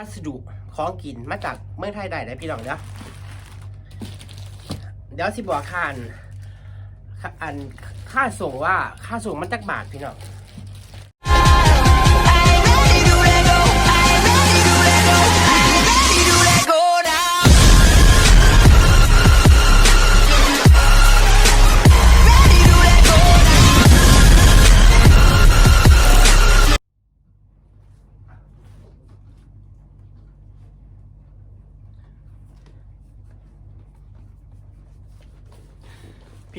พัสดุของกินมาจากเมืองไทยได้ได้พี่น้องเด้อเดี๋ยวสิบอกค่าอันค่าอันค่าส่งว่าค่าส่งมันจักบาทพี่น้อง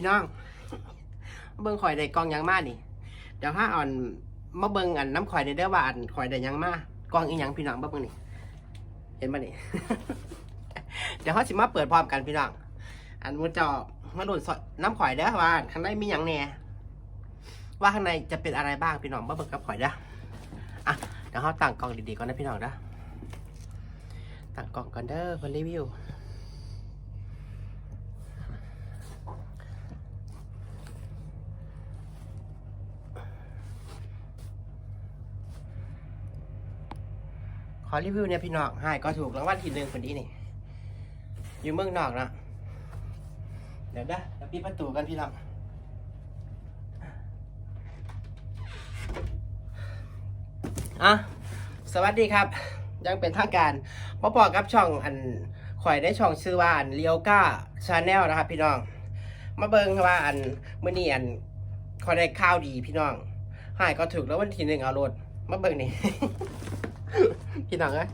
พี่น้อง เบิ่งข่อยได้กองยังมานี่ เดี๋ยวถ้าอ่อนมาเบิ่งอันน้ำข่อยได้เด้อว่าอันข่อยได้ยังมากองอีหยังพี่น้องมาเบิ่งนี่ เห็นบ่นี่ เดี๋ยวเขาสิมาเปิดพร้อมกันพี่น้อง อันมันจะมาดูดน้ำข่อยเด้อว่าข้างในมีหยังแน่ว่าข้างในจะเป็นอะไรบ้างพี่น้องมาเบิ่งกับข่อยเด้ออะเดี๋ยวเขาตั้งกองดีๆก่อนนะพี่น้องเด้อตั้งกล่องก่อนเด้อเพิ่นรีวิว อรีวิวเนี่ยพี่น้องให้ก็ถูกรางวัลที่หนึ่งคนนี้นี่ อยู่เมืองนอกนะเดี๋ยวนะเดี๋ยวปิดประตูกันพี่น้องอะสวัสดีครับ ยังเป็นทางการมาพอกับช่องอันข่อยได้ช่องชื่อว่าอันเลียวก้าชาแนลนะครับพี่น้อง มาเบิ่งว่าอันมื่อนี้อันข่อยได้ข้าวดีพี่น้องให้ก็ถูกแล้ววันที่หนึ่งเอารถมาเบิ่งนี่ พี่น้องเอ้ย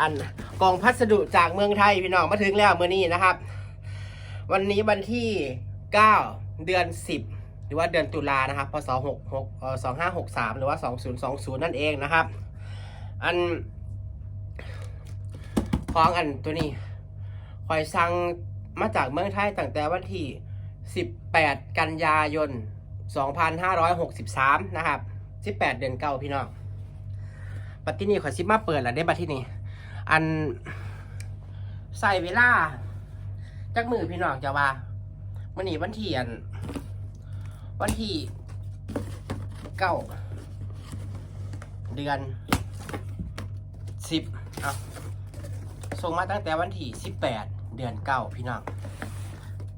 อันกล่องพัสดุจากเมืองไทยพี่น้องมาถึงแล้วเมื่อนี้นะครับ วันนี้วันที่ 9 เดือน 10 หรือว่าเดือนตุลานะครับพศ66เอ่อ2563 หรือว่า 2020 นั่นเองนะครับ อันของอันตัวนี้คอยสั่งมาจากเมืองไทยตั้งแต่วันที่ 18 กันยายน 2563 นะครับ 18 เดือนเก้าพี่น้อง บัตที่นี่ขอซิมาเปิดแล้วได้บัตที่นี่อันใส่เวลาจักมือพี่น้องจะว่าวันนี้วันที่อัน วันที่เก้าเดือนสิบเอาส่งมาตั้งแต่วันที่สิบแปดเดือนเก้าพี่น้อง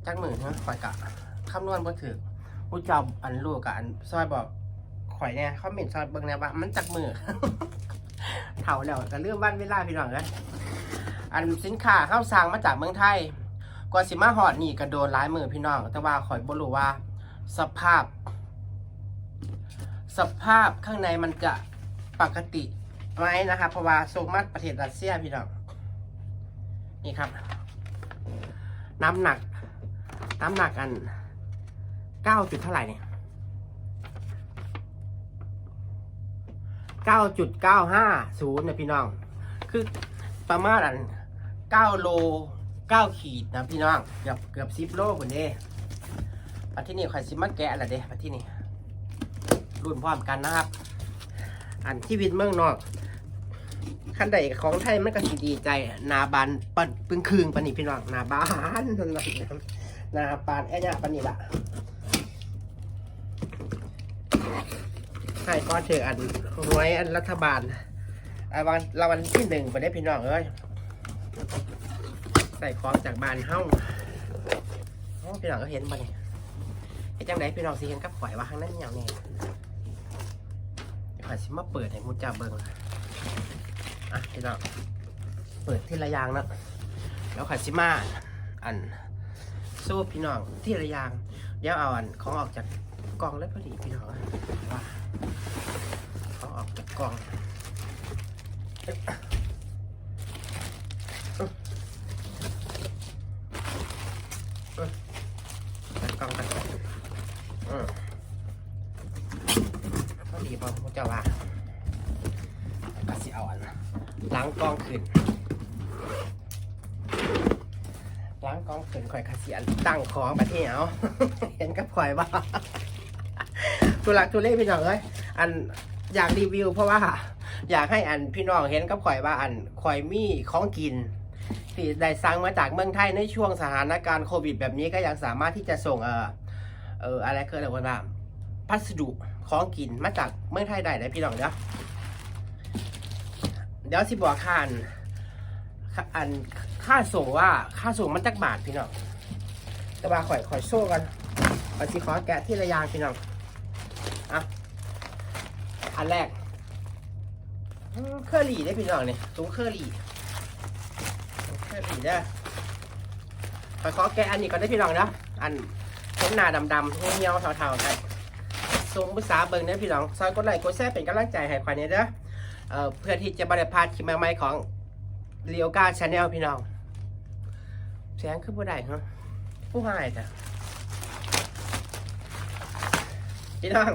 จักมือเนาะข่อยกะคำนวณบ่ถือผู้จอมอันลูกกับอันซอยบอกข่อยเนี่ยเขาเมนซอยเบิ่งแนวว่ามันจักมือ เท่าแล้วก็เรื่องบ้านเวลาพี่น้องกันอันสินค้าเข้าสั่งมาจากเมืองไทยกว่าสิมาหอดนี่ก็โดนหลายมือพี่น้อง แต่ว่าข่อยบ่รู้ว่า สภาพ สภาพข้างในมันจะปกติไหมนะครับเพราะว่าส่งมาประเทศรัสเซียพี่น้องนี่ครับ น้ำหนัก น้ำหนักอันเก้าจุดเท่าไหร่เนี่ย เก้าจุดเก้าห้าศูนย์นะพี่น้อง คือประมาณอันเก้าโลเก้าขีดนะพี่น้อง เกือบเกือบสิบโลคนเด้ปัที่นี่ข่อยซิมาแกะละเด้ปัที่นี่รุ่นพร้อมกันนะครับ อันที่วินเมืองนอกขั้นใดของไทยมันก็สิดีใจนาบานปันปึงคืงปันนี่พี่น้องนาบานนั่นนะนาบานแอ่เนียปันนี่ละ ให้ก้อนเถออันหวยอันรัฐบาลอ่าวันรางวัลที่หนึ่งไปได้พี่น้องเอ้ยใส่ของจากบ้านเฮ้าเอ้าพี่น้องก็เห็นไปไอ้จังไดพี่น้องสิเห็นกับข่อยว่าข้างนั้นอย่างนี้ข่อยสิมาเปิดให้มุจจาเบิ่งอะพี่น้องเปิดที่ระยางนะแล้วข่อยสิมาอันสู้พี่น้องที่ระยางเดี๋ยวเอาอันของออกจาก กล่องแล้วพอดีพี่น้องเอ้ยว่าเขาออกจากกล่องจากกล่องกันเออพอดีพอพระเจ้าว่าก็สิเอาอันล้างกล่องขึ้นล้างกล่องขึ้นข่อยคาเสียนตั้งของประเทศเอาเห็นกับข่อยว่า ทุลักทุเลพี่น้องเอ้ยอันอยากรีวิว เพราะว่า อยากให้อันพี่น้องเห็นกับข่อยว่าอันข่อยมีของกินที่ได้สั่งมาจากเมืองไทยในช่วงสถานการณ์โควิด แบบนี้ก็ยังสามารถที่จะส่งเออเอออะไรคืออะไรว่าพัสดุของกินมาจากเมืองไทยได้นะพี่น้องเนาะเดี๋ยวสิบอกค่าอันค่าอันค่าส่งว่าค่าส่งมันจักบาทพี่น้องแต่ว่าข่อยข่อยโซ่กันข่อยสิขอแกะที่ระยางพี่น้อง อะอันแรกอืมเคอรี่ได้พี่น้องเนี่ถุงเคอรี่ถุงเคอรี่เด้ข่อขอแกะอันนี้ก่อนได้พี่น้องนะอันผมหน้าดำๆเหี่ยวเทาๆกันส่งภาษาเบิ่งเด้อพี่น้องซอยกดไลค์กดแชร์เป็นกำลังใจให้ข่อยเนี่ยเด้อเพื่อที่จะบริพาดคลิปใหม่ๆของเรียวกาชาแนลพี่น้องแสงขึ้นบ่ได้ฮะผู้หายจ้ะ พี่น้อง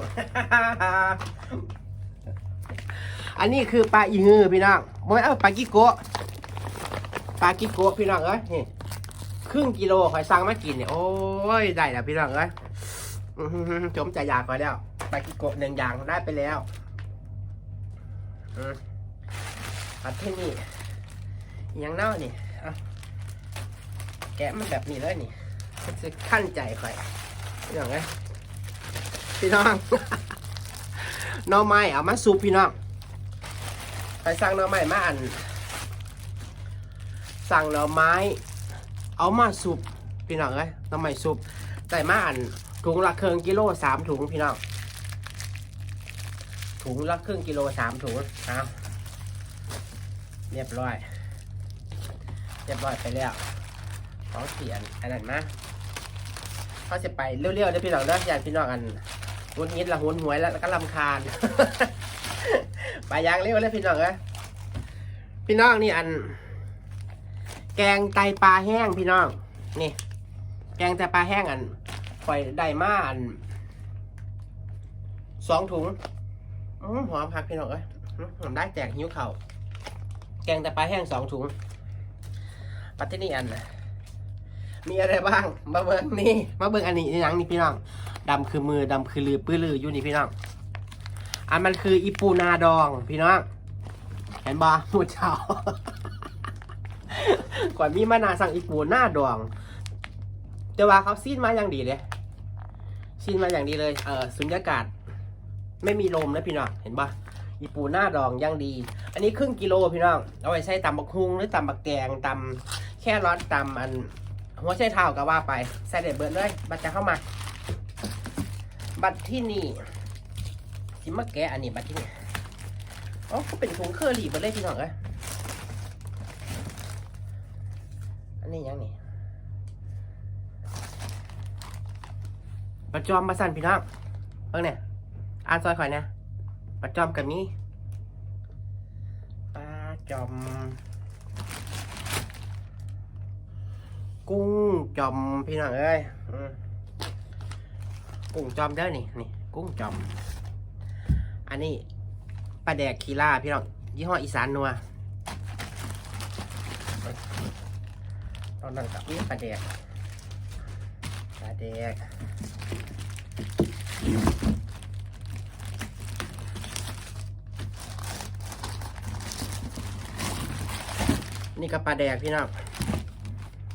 อันนี้คือปลาอีงือพี่น้องบ่แม่นเอาปลากิโกะปลากิโกะพี่น้องเอ้ยนี่ครึ่งกิโลคอยสั่งมากินเนี่ยโอ้ยได้แล้วพี่น้องเอ้ยอื้อหือจมใจอยากก่อนแล้วปลากิโกะหนึ่งอย่างได้ไปแล้วอืมอัดที่นี่อิหยังเน่านี่เอาแกะมันแบบนี้เลยนี่มันจะขั้นใจข่อยพี่น้องไง พี่น้องหน่อไม้เอามาซุปพี่น้องไปสั่งหน่อไม้มาอัน สั่งหน่อไม้ เอามาซุปพี่น้องเอ้ยหน่อไม้ซุปใส่มาอันถุงละครึ่งกิโลสามถุงพี่น้องถุงละครึ่งกิโลสามถุงเอาเรียบร้อย เรียบร้อยไปแล้วขอเขียนอันนั้นมาเขาจะไปเร็วๆเด้พี่น้องเด้ออย่าพี่น้องอัน งุนงิดละหุนหวยแล้วก็ลำคาญ ไปอยางเร็วเลยพี่น้องเอ้ยพี่น้องนี่อัน แกงไตปลาแห้งพี่น้อง นี่ แกงไตปลาแห้งอันปล่อยได้มาอันสองถุงอหอมพักพี่น้องเอ้ยหอมได้แจกหิ้วเข่าแกงแต่ปลาแห้งสองถุงปัตตินี่อันนะ มีอะไรบ้าง มาเบิ่งนี่ มาเบิ่งอันนี้นี่หยังนี่พี่น้องดำคือมือดำคือลือปื้อลืออยู่นี่พี่น้อง อันมันคืออีปูนาดองพี่น้อง เห็นบ่หมูเจ้าก่อนมีมานาสั่งอีปูนาดองแต่ว่าเขาซีนมาอย่างดีเลยซีนมาอย่างดีเลย เออสุญญากาศ ไม่มีลมนะพี่น้อง เห็นปะอีปูหน้าดองย่างดี อันนี้ครึ่งกิโลพี่น้อง เอาไว้ใช้ตำบักฮุงหรือตำบักแกงตำแค่รอดตำอัน หัวใช้เท้าก็ว่าไปใส่เด็ดเบิร์ดเลย บัตรจะเข้ามา บัตรที่นี่สิมาแกะอันนี้บัตรที่นี่อ๋อก็เป็นถุงเคอรี่เบิร์ดเลยพี่น้องเอ้ยอันนี้ยังนี่ปรจอมมาสั่นพี่น้องเบิ่งเนี่ยอ่านซอยข่อยนะปลาจอมกับนี้ปลาจอม กุ้งจอมพี่น้องเอ้ยกุ้งจอมเด้อนี่นี่ กุ้งจอม อันนี้ปลาแดกคีล่าพี่น้องยี่ห้ออีสานนัวตอนนั้นกับนี่ปลาแดกปลาแดกนี่ก็ปลาแดกพี่น้อง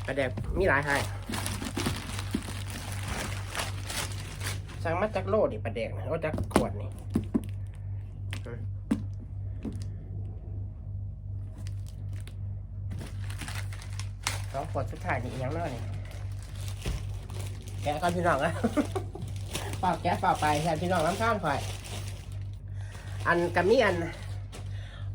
ปลาแดกมีหลายให้สั่งมาจากโลดิปลาแดกนะเอาจากขวดนี่สองขวดสุดท้ายนี่ยังน้อยนี่แกะก่อนพี่น้องนะเปล่าแกะเปล่าไปแทนพี่น้องน้ำข้ามข่อย อันกับมีอัน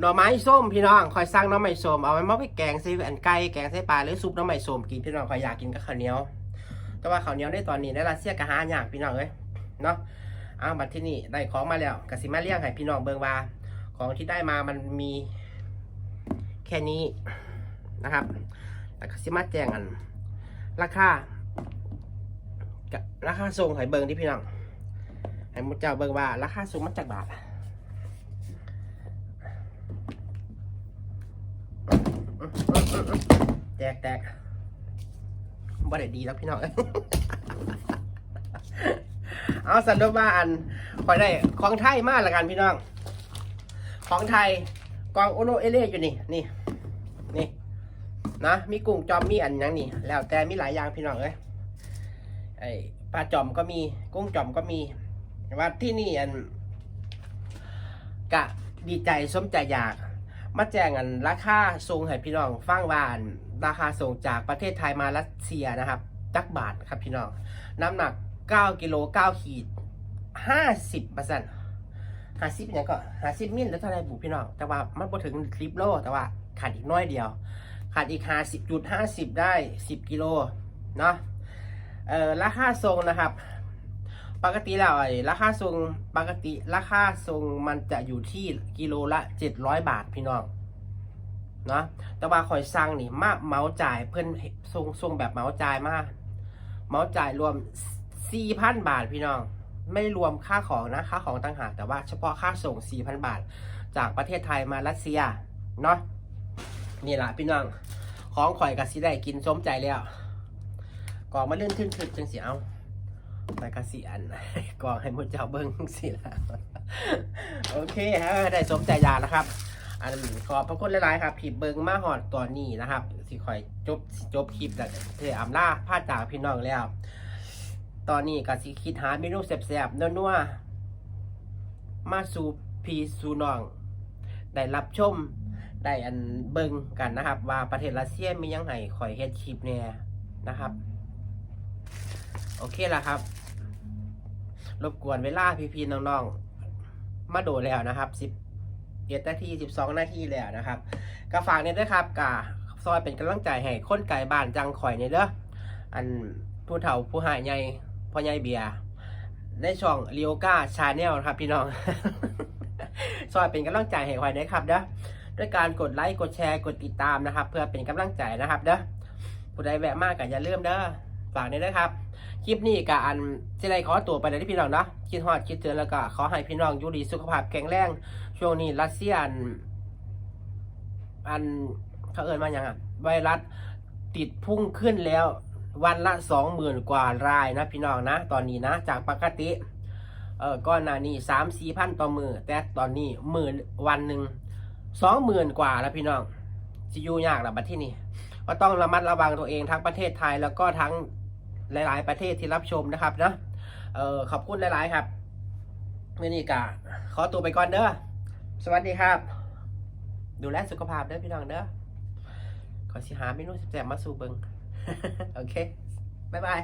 หน่อไม้ส้มพี่น้องคอยสร้างหน่อไม้ส้มเอาไว้มาไปแกงใส่อันไก่แกงใส่ปลาหรือซุปหน่อไม้ส้มกินพี่น้องคอยอยากกินกับข้าวเหนียว แต่ว่าข้าวเหนียวได้ตอนนี้ได้รัสเซียกะหาอย่ากพี่น้องเอ้ยเนาะอ้าวบัดที่นี่ได้ของมาแล้วกสิมาเลี้ยงให้พี่น้องเบิ่งว่าของที่ได้มามันมีแค่นี้นะครับแล้วกสิมาแจ้งอัน ราคากับราคาส่งให้เบิ่งที่พี่น้องให้มุดเจ้าเบิ่งว่าราคาส่งมันจากบาท แตกแตกบ่ได้ดีแล้วพี่น้องเอาสันดว่าอันคอยได้ของไทยมากละกันพี่น้อง ของไทยกองโอโนเอเล่อยู่นี่นี่นี่นะมีกุ้งจอมมีอันยังนี่ แล้วแต่มีหลายอย่างพี่น้องเอ้ยไอปลาจอมก็มีกุ้งจอมก็มีแต่ว่าที่นี่อันกะดีใจสมใจอยาก มาแจ้งอันราคาส่งให้พี่น้องฟังว่านราคาส่งจากประเทศไทยมารัสเซียนะครับจักบาทครับพี่น้อง น้ำหนัก 9กิโล9ขีด 50เปอร์เซ็นต์ห้าสิบเนี่ยก็ห้าสิบมิลแล้วเท่าไรบุพี่น้อง แต่ว่ามันพอถึงคลิปโล แต่ว่าขาดอีกน้อยเดียว ขาดอีกห้าสิบจุดห้าสิบได้สิบกิโลเนาะเอ่อราคาทรงนะครับ ปกติแล้วไอ้ราคาทรงปกติราคาทรงมันจะอยู่ที่กิโลละเจ็ดร้อยบาทพี่น้องเนาะแต่ว่าคอยสั่งนี่มาเหมาจ่ายเพิ่อนทรงทรงแบบเหมาจ่ายมากเหมาจ่ายรวม4,000บาทพี่น้อง ไม่รวมค่าของนะค่าของต่างหากแต่ว่าเฉพาะค่าส่ง4,000บาท จากประเทศไทยมารัสเซียเนาะนี่แหละพี่น้องของข่อยกับสิได้กินสมใจแล้วกล่องมาเลื่อนขึ้นขึ้นจังเสียเอา ไปกระสีอันกองให้มุดเจ้าเบิ้งสิละโอเคฮะได้สมใจยานะครับ อันขอบพระคุณหลายๆครับที่เบิ้งมาหอดตอนนี้นะครับสิคอยจบจบคลิปแล้วเทอำลาพาจากพี่น้องแล้ว ตอนนี้ก็สิคิดหาเมนูแซ่บๆนัวๆมาสู่พีสู่น้อง ได้รับชมได้อันเบิ่งกันนะครับ ว่าประเทศรัสเซียมียังไงคอยเฮ็ดคลิปแน่นะครับ โอเคละครับ รบกวนเวลาพี่ๆน้องๆ มาโดดแล้วนะครับสิบเอ็ดนาทีสิบสองนาทีแล้วนะครับก็ฝากเนี่ยด้วยครับกาซอยเป็นกำลังใจให้คนไก่บ้านจังข่อยเนี่ยเด้ออันผู้เฒ่าผู้หายใหญ่พ่อใหญ่เบียร์ในช่องเรียวก้าชาแนลครับพี่น้อง ซอยเป็นกำลังใจให้ข่อยด้วยครับเด้อด้วยการกดไลค์กดแชร์กดติดตามนะครับ เพื่อเป็นกำลังใจนะครับเด้อผู้ใดแวะมากก็อย่าลืมเด้อฝากเนี่ยด้วยครับ คลิปนี้กับอันที่ไรขอตัวไปเลยที่พี่น้องเนาะคิดฮอดคิดเตือนแล้วก็ขอให้พี่น้องอยู่ดีสุขภาพแข็งแรงช่วงนี้รัสเซียอันอันเขาเอินมาอย่างอะไวรัสติดพุ่งขึ้นแล้ววันละสองหมื่นกว่ารายนะพี่น้องนะ ตอนนี้นะ จากปกติเออก้อนหนานี้สามสี่พันต่อมือแต่ตอนนี้หมื่นวันหนึ่งสองหมื่นกว่าแล้วพี่น้องจะอยู่ยากหรอบัดที่นี่ก็ต้องระมัดระวังตัวเองทั้งประเทศไทยแล้วก็ทั้ง หลาย ๆ ประเทศที่รับชมนะครับนะเออขอบคุณหลาย ๆ ครับมื่อนี้กะขอตัวไปก่อนเด้อสวัสดีครับ ดูแลสุขภาพเด้อพี่น้องเด้อขอสิหาเมนูแซ่บมาสู่เบิงโอเค บ๊ายบาย